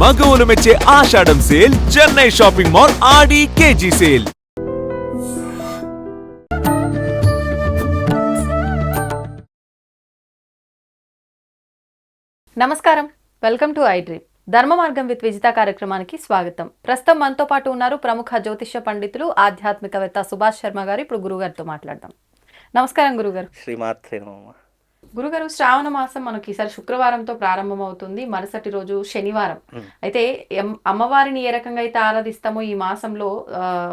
మగవులు మెచ్చే Ashadham sale Chennai shopping mall Aadi KG sale. నమస్కారం. Welcome to I dream. ధర్మ మార్గం విత్ విజిత కార్యక్రమానికి స్వాగతం. ప్రస్తుతం మనతో పాటు ఉన్నారు ప్రముఖ జ్యోతిష్య పండితులు ఆధ్యాత్మికవేత్త సుభాష్ శర్మ గారు. ఇప్పుడు గురుగారితో మాట్లాడదాం. నమస్కారం గురుగారు. శ్రీమాత్రే నమః. గురుగారు శ్రావణ మాసం మనకి ఈసారి శుక్రవారంతో ప్రారంభం అవుతుంది మరుసటి రోజు శనివారం. అయితే అమ్మవారిని ఏ రకంగా అయితే ఆరాధిస్తామో ఈ మాసంలో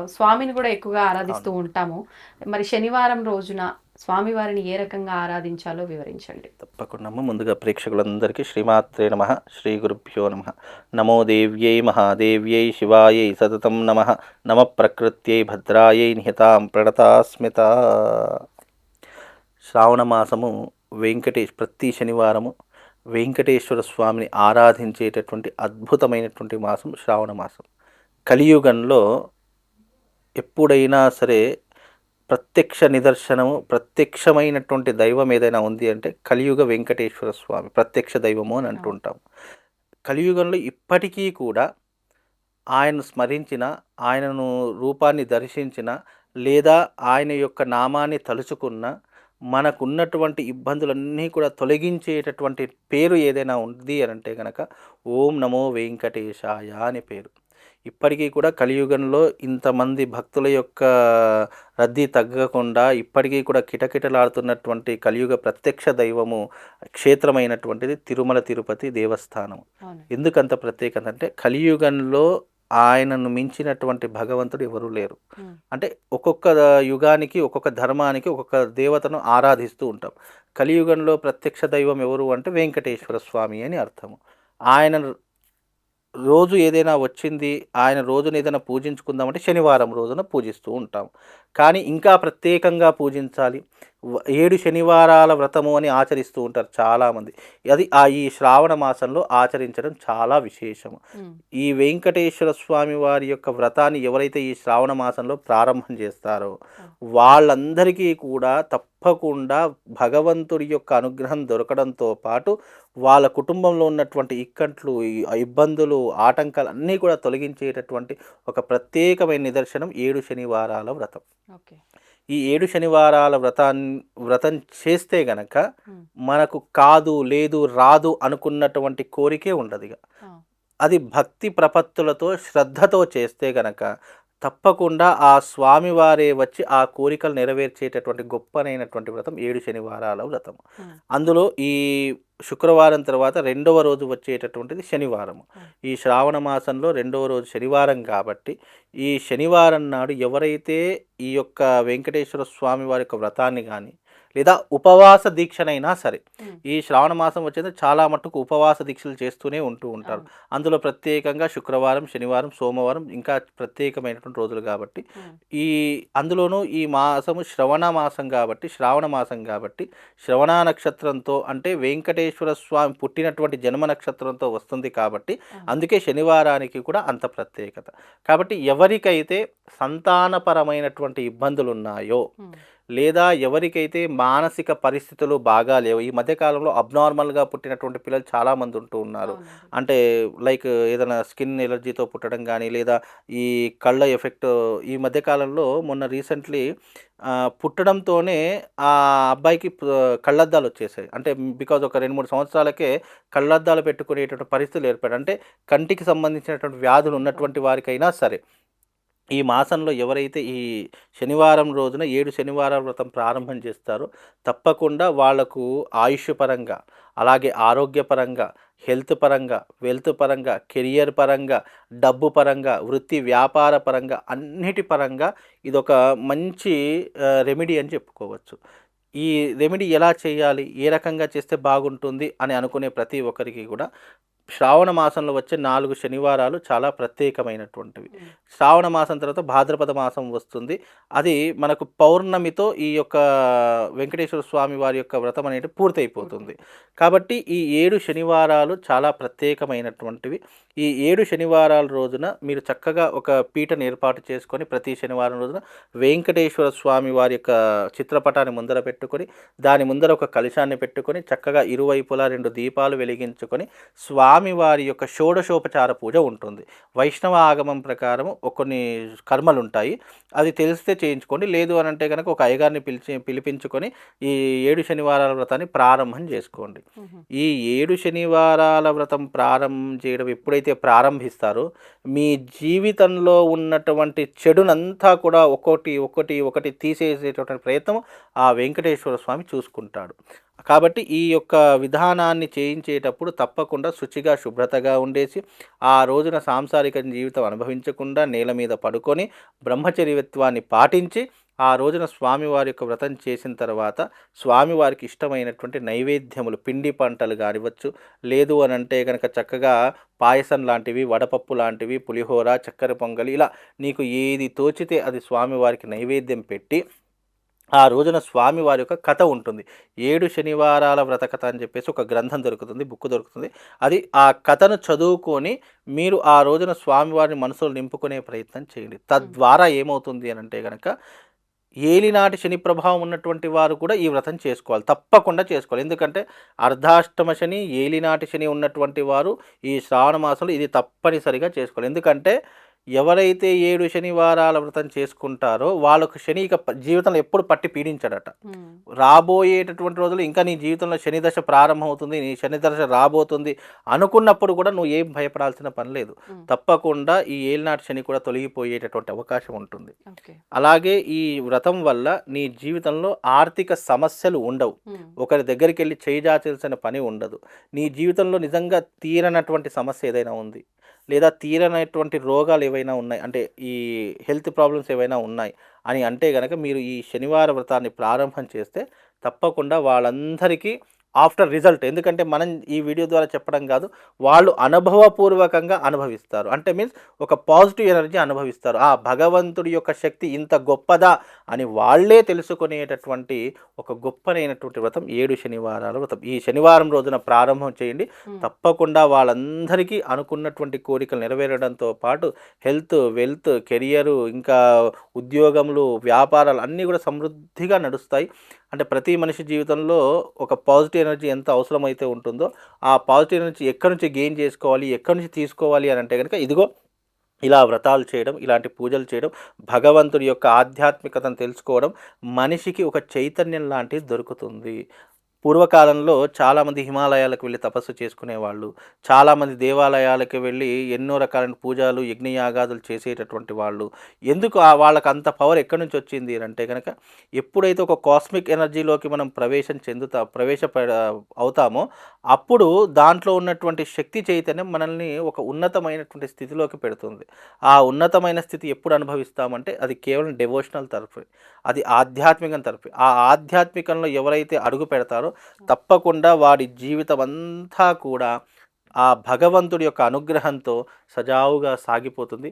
స్వామిని కూడా ఎక్కువగా ఆరాధిస్తూ ఉంటాము. మరి శనివారం రోజున స్వామివారిని ఏ రకంగా ఆరాధించాలో వివరించండి. తప్పకుండా. ముందుగా ప్రేక్షకులందరికీ శ్రీమాత్రే నమ. శ్రీ గురుభ్యో నమ. నమో దేవ్యై మహాదేవ్యై శివాయై సతతం నమ. నమ ప్రకృత్యై భద్రాయై నిహితాం ప్రణతాస్మిత. శ్రావణ మాసము వెంకటేష్ ప్రతి శనివారము వెంకటేశ్వర స్వామిని ఆరాధించేటటువంటి అద్భుతమైనటువంటి మాసం శ్రావణ మాసం. కలియుగంలో ఎప్పుడైనా సరే ప్రత్యక్ష నిదర్శనము ప్రత్యక్షమైనటువంటి దైవం ఏదైనా ఉంది అంటే కలియుగ వెంకటేశ్వర స్వామి ప్రత్యక్ష దైవము అని అంటుంటాం కలియుగంలో ఇప్పటికీ కూడా ఆయనను స్మరించిన ఆయనను రూపాన్ని దర్శించిన లేదా ఆయన యొక్క నామాన్ని తలుచుకున్న మనకున్నటువంటి ఇబ్బందులన్నీ కూడా తొలగించేటటువంటి పేరు ఏదైనా ఉంది అని అంటే కనుక ఓం నమో వెంకటేశాయ అనే పేరు. ఇప్పటికీ కూడా కలియుగంలో ఇంతమంది భక్తుల యొక్క రద్దీ తగ్గకుండా ఇప్పటికీ కూడా కిటకిటలాడుతున్నటువంటి కలియుగ ప్రత్యక్ష దైవము క్షేత్రమైనటువంటిది తిరుమల తిరుపతి దేవస్థానం. ఎందుకంత ప్రత్యేకత అంటే కలియుగంలో ఆయనను మించినటువంటి భగవంతుడు ఎవరూ లేరు. అంటే ఒక్కొక్క యుగానికి ఒక్కొక్క ధర్మానికి ఒక్కొక్క దేవతను ఆరాధిస్తూ ఉంటాం. కలియుగంలో ప్రత్యక్ష దైవం ఎవరు అంటే వెంకటేశ్వర స్వామి అని అర్థము. ఆయన రోజు ఏదైనా వచ్చింది ఆయన రోజున ఏదైనా పూజించుకుందామంటే శనివారం రోజున పూజిస్తూ ఉంటాం. కానీ ఇంకా ప్రత్యేకంగా పూజించాలి. ఏడు శనివారాల వ్రతము అని ఆచరిస్తూ ఉంటారు చాలామంది. అది ఆ ఈ శ్రావణ మాసంలో ఆచరించడం చాలా విశేషము. ఈ వెంకటేశ్వర స్వామి వారి యొక్క వ్రతాన్ని ఎవరైతే ఈ శ్రావణ మాసంలో ప్రారంభం చేస్తారో వాళ్ళందరికీ కూడా తప్పకుండా భగవంతుడి యొక్క అనుగ్రహం దొరకడంతో పాటు వాళ్ళ కుటుంబంలో ఉన్నటువంటి ఇక్కట్లు ఇబ్బందులు ఆటంకాలు అన్నీ కూడా తొలగించేటటువంటి ఒక ప్రత్యేకమైన నిదర్శనం ఏడు శనివారాల వ్రతం ఓకే ఈ ఏడు శనివారాల వ్రతాన్ని వ్రతం చేస్తే గనక. మనకు కాదు లేదు రాదు అనుకున్నటువంటి కోరికే ఉండదు. అది భక్తి ప్రపత్తులతో శ్రద్ధతో చేస్తే గనక తప్పకుండా ఆ స్వామివారే వచ్చి ఆ కోరికలు నెరవేర్చేటటువంటి గొప్పనైనటువంటి వ్రతం ఏడు శనివారాల వ్రతం. అందులో ఈ శుక్రవారం తర్వాత రెండవ రోజు వచ్చేటటువంటిది శనివారం ఈ శ్రావణ మాసంలో రెండవ రోజు శనివారం కాబట్టి ఈ శనివారం నాడు ఎవరైతే ఈ యొక్క వెంకటేశ్వర స్వామి వారి యొక్క వ్రతాన్ని కానీ లేదా ఉపవాస దీక్షనైనా సరే. ఈ శ్రావణ మాసం వచ్చేది చాలా మట్టుకు ఉపవాస దీక్షలు చేస్తూనే ఉంటూ ఉంటారు. అందులో ప్రత్యేకంగా శుక్రవారం శనివారం సోమవారం ఇంకా ప్రత్యేకమైనటువంటి రోజులు కాబట్టి. ఈ అందులోనూ ఈ మాసము శ్రవణ మాసం కాబట్టి శ్రావణ మాసం కాబట్టి శ్రవణ నక్షత్రంతో అంటే వెంకటేశ్వర స్వామి పుట్టినటువంటి జన్మ నక్షత్రంతో వస్తుంది కాబట్టి అందుకే శనివారానికి కూడా అంత ప్రత్యేకత కాబట్టి ఎవరికైతే సంతానపరమైనటువంటి ఇబ్బందులు ఉన్నాయో. లేదా ఎవరికైతే మానసిక పరిస్థితులు బాగా లేవు ఈ మధ్యకాలంలో అబ్నార్మల్గా పుట్టినటువంటి పిల్లలు చాలామంది ఉంటూ ఉన్నారు. అంటే లైక్ ఏదైనా స్కిన్ ఎలర్జీతో పుట్టడం కానీ లేదా ఈ కళ్ళ ఎఫెక్ట్ ఈ మధ్యకాలంలో మొన్న రీసెంట్లీ పుట్టడంతోనే ఆ అబ్బాయికి కళ్ళద్దాలు వచ్చేసాయి. అంటే బికాజ్ ఒక రెండు మూడు సంవత్సరాలకే కళ్ళద్దాలు పెట్టుకునేటువంటి పరిస్థితులు ఏర్పడాయి అంటే కంటికి సంబంధించినటువంటి వ్యాధులు ఉన్నటువంటి వారికైనా సరే. ఈ మాసంలో ఎవరైతే ఈ శనివారం రోజున ఏడు శనివారం వ్రతం ప్రారంభం చేస్తారో తప్పకుండా వాళ్ళకు ఆయుష్ పరంగా అలాగే ఆరోగ్యపరంగా హెల్త్ పరంగా వెల్త్ పరంగా కెరియర్ పరంగా డబ్బు పరంగా వృత్తి వ్యాపార పరంగా అన్నిటి పరంగా ఇదొక మంచి రెమెడీ అని చెప్పుకోవచ్చు. ఈ రెమెడీ ఎలా చేయాలి ఏ రకంగా చేస్తే బాగుంటుంది అని అనుకునే ప్రతి ఒక్కరికి కూడా శ్రావణ మాసంలో వచ్చే నాలుగు శనివారాలు చాలా ప్రత్యేకమైనటువంటివి. శ్రావణ మాసం తర్వాత భాద్రపద మాసం వస్తుంది. అది మనకు పౌర్ణమితో ఈ యొక్క వెంకటేశ్వర స్వామి వారి యొక్క వ్రతం అనేది పూర్తయిపోతుంది. కాబట్టి ఈ ఏడు శనివారాలు చాలా ప్రత్యేకమైనటువంటివి. ఈ ఏడు శనివారాల రోజున మీరు చక్కగా ఒక పీటను ఏర్పాటు చేసుకొని ప్రతి శనివారం రోజున వెంకటేశ్వర స్వామి వారి యొక్క చిత్రపటాన్ని ముందర పెట్టుకొని దాని ముందర ఒక కలశాన్ని పెట్టుకొని చక్కగా ఇరువైపులా రెండు దీపాలు వెలిగించుకొని స్వామి వారి యొక్క షోడశోపచార పూజ ఉంటుంది. వైష్ణవ ఆగమం ప్రకారం కొన్ని కర్మలు ఉంటాయి. అది తెలిస్తే చేయించుకోండి. లేదు అని అంటే కనుక ఒక అయ్యగారిని పిలిచి పిలిపించుకొని ఈ ఏడు శనివారాల వ్రతాన్ని ప్రారంభం చేసుకోండి. ఈ ఏడు శనివారాల వ్రతం ప్రారంభం చేయడం ఎప్పుడైతే ప్రారంభిస్తారో మీ జీవితంలో ఉన్నటువంటి చెడునంతా కూడా ఒకటి ఒకటి ఒకటి తీసేసేటటువంటి ప్రయత్నం ఆ వెంకటేశ్వర స్వామి చూసుకుంటాడు. కాబట్టి ఈ యొక్క విధానాన్ని చేయించేటప్పుడు తప్పకుండా శుచిగా శుభ్రతగా ఉండేసి ఆ రోజున సాంసారిక జీవితం అనుభవించకుండా నేల మీద పడుకొని బ్రహ్మచర్యత్వాన్ని పాటించి ఆ రోజున స్వామివారి యొక్క వ్రతం చేసిన తర్వాత స్వామివారికి ఇష్టమైనటువంటి నైవేద్యములు పిండి పంటలు కానివ్వచ్చు లేదు అని అంటే కనుక చక్కగా పాయసం లాంటివి వడపప్పు లాంటివి పులిహోర చక్కెర పొంగలి ఇలా నీకు ఏది తోచితే అది స్వామివారికి నైవేద్యం పెట్టి ఆ రోజున స్వామి వారి యొక్క కథ ఉంటుంది. ఏడు శనివారాల వ్రత కథ అని చెప్పేసి ఒక గ్రంథం దొరుకుతుంది బుక్ దొరుకుతుంది. అది ఆ కథను చదువుకొని మీరు ఆ రోజున స్వామివారిని మనసులో నింపుకునే ప్రయత్నం చేయండి. తద్వారా ఏమవుతుంది అని అంటే కనుక ఏలినాటి శని ప్రభావం ఉన్నటువంటి వారు కూడా ఈ వ్రతం చేసుకోవాలి. తప్పకుండా చేసుకోవాలి. ఎందుకంటే అర్ధాష్టమ శని ఏలినాటి శని ఉన్నటువంటి వారు ఈ శ్రావణ మాసంలో ఇది తప్పనిసరిగా చేసుకోవాలి. ఎందుకంటే ఎవరైతే ఏడు శనివారాల వ్రతం చేసుకుంటారో వాళ్ళకు శని ఇక జీవితంలో ఎప్పుడు పట్టి పీడించాడట. రాబోయేటటువంటి రోజులు ఇంకా నీ జీవితంలో శని దశ ప్రారంభమవుతుంది నీ శని దశ రాబోతుంది అనుకున్నప్పుడు కూడా నువ్వు ఏం భయపడాల్సిన పని లేదు. తప్పకుండా ఈ ఏలినాటి శని కూడా తొలగిపోయేటటువంటి అవకాశం ఉంటుంది. అలాగే ఈ వ్రతం వల్ల నీ జీవితంలో ఆర్థిక సమస్యలు ఉండవు. ఒకరి దగ్గరికి వెళ్ళి చేజాచాల్సిన పని ఉండదు. నీ జీవితంలో నిజంగా తీరనటువంటి సమస్య ఏదైనా ఉంది. లేదా తీరనటువంటి రోగాలు ఏవైనా ఉన్నాయి? అంటే ఈ హెల్త్ ప్రాబ్లమ్స్ ఏవైనా ఉన్నాయి? అని అంటే కనుక మీరు ఈ శనివార వ్రతాన్ని ప్రారంభం చేస్తే తప్పకుండా వాళ్ళందరికీ ఆఫ్టర్ రిజల్ట్. ఎందుకంటే మనం ఈ వీడియో ద్వారా చెప్పడం కాదు వాళ్ళు అనుభవపూర్వకంగా అనుభవిస్తారు. అంటే మీన్స్ ఒక పాజిటివ్ ఎనర్జీ అనుభవిస్తారు. ఆ భగవంతుడి యొక్క శక్తి ఇంత గొప్పదా అని వాళ్ళే తెలుసుకునేటటువంటి ఒక గొప్పనైనటువంటి వ్రతం ఏడు శనివారాల వ్రతం. ఈ శనివారం రోజున ప్రారంభం చేయండి. తప్పకుండా వాళ్ళందరికీ అనుకున్నటువంటి కోరికలు నెరవేరడంతో పాటు హెల్త్ వెల్త్ కెరియరు ఇంకా ఉద్యోగములు వ్యాపారాలు అన్నీ కూడా సమృద్ధిగా నడుస్తాయి. అంటే ప్రతి మనిషి జీవితంలో ఒక పాజిటివ్ ఎనర్జీ ఎంత అవసరమైతే ఉంటుందో ఆ పాజిటివ్ ఎనర్జీ ఎక్కడి నుంచి గెయిన్ చేసుకోవాలి ఎక్కడి నుంచి తీసుకోవాలి అని అంటే కనుక ఇదిగో ఇలా వ్రతాలు చేయడం ఇలాంటి పూజలు చేయడం భగవంతుడి యొక్క ఆధ్యాత్మికతను తెలుసుకోవడం మనిషికి ఒక చైతన్యం లాంటిది దొరుకుతుంది. పూర్వకాలంలో చాలామంది హిమాలయాలకు వెళ్ళి తపస్సు చేసుకునేవాళ్ళు. చాలామంది దేవాలయాలకు వెళ్ళి ఎన్నో రకాలైన పూజలు యజ్ఞయాగాదులు చేసేటటువంటి వాళ్ళు. ఎందుకు ఆ వాళ్ళకి అంత పవర్ ఎక్కడి నుంచి వచ్చింది అంటే కనుక ఎప్పుడైతే ఒక కాస్మిక్ ఎనర్జీలోకి మనం ప్రవేశం చెందుతా ప్రవేశ అవుతామో అప్పుడు దాంట్లో ఉన్నటువంటి శక్తి చైతన్యం మనల్ని ఒక ఉన్నతమైనటువంటి స్థితిలోకి పెడుతుంది. ఆ ఉన్నతమైన స్థితి ఎప్పుడు అనుభవిస్తామంటే అది కేవలం డెవోషనల్ తరఫు అది ఆధ్యాత్మికం తరఫు ఆ ఆధ్యాత్మికంలో ఎవరైతే అడుగు పెడతారో తప్పకుండా వాడి జీవితం అంతా కూడా ఆ భగవంతుడి యొక్క అనుగ్రహంతో సజావుగా సాగిపోతుంది.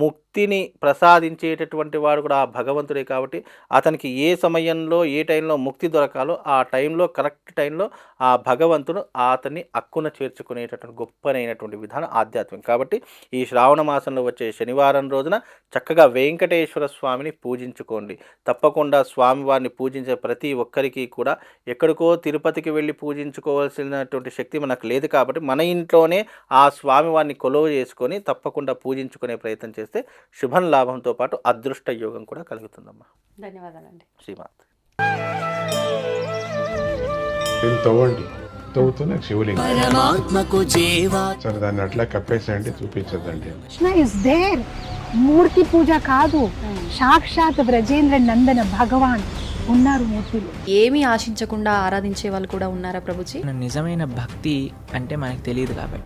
ముక్తిని ప్రసాదించేటటువంటి వాడు కూడా ఆ భగవంతుడే కాబట్టి అతనికి ఏ సమయంలో ఏ టైంలో ముక్తి దొరకాలో ఆ టైంలో కరెక్ట్ టైంలో ఆ భగవంతుడు అతన్ని అక్కున చేర్చుకునేటటువంటి గొప్పనైనటువంటి విధానం ఆధ్యాత్మికం. కాబట్టి ఈ శ్రావణ మాసంలో వచ్చే శనివారం రోజున చక్కగా వెంకటేశ్వర స్వామిని పూజించుకోండి. తప్పకుండా స్వామివారిని పూజించే ప్రతి ఒక్కరికి కూడా ఎక్కడికో తిరుపతికి వెళ్ళి పూజించుకోవాల్సినటువంటి శక్తి మనకు లేదు కాబట్టి మన ఇంట్లోనే ఆ స్వామివారిని కొలువ చేసుకో చేసుకొని తప్పకుండా పూజించుకునే ప్రయత్నం చేస్తే శుభం లాభంతో పాటు అదృష్ట యోగం కూడా కలుగుతుందమ్మా. ధన్యవాదాలండి. శ్రీమాత్. దీన్ని తవ్వండి. తవ్వుతూనే శివలింగం. పరమాత్మకు జీవా. సరే దాన్ని అట్లా కప్పేసేయండి చూపించదండి కృష్ణ ఇస్ దేర్ మూర్తి పూజ కాదు. సాక్షాత్ బ్రజేంద్ర నందన భగవాన్ ఉన్నారు మూర్తిలో. ఏమీ ఆశించకుండా ఆరాధించే వాళ్ళు కూడా ఉన్నారా ప్రభుజీ? నిజమైన భక్తి అంటే మనకు తెలియదు కాబట్టి.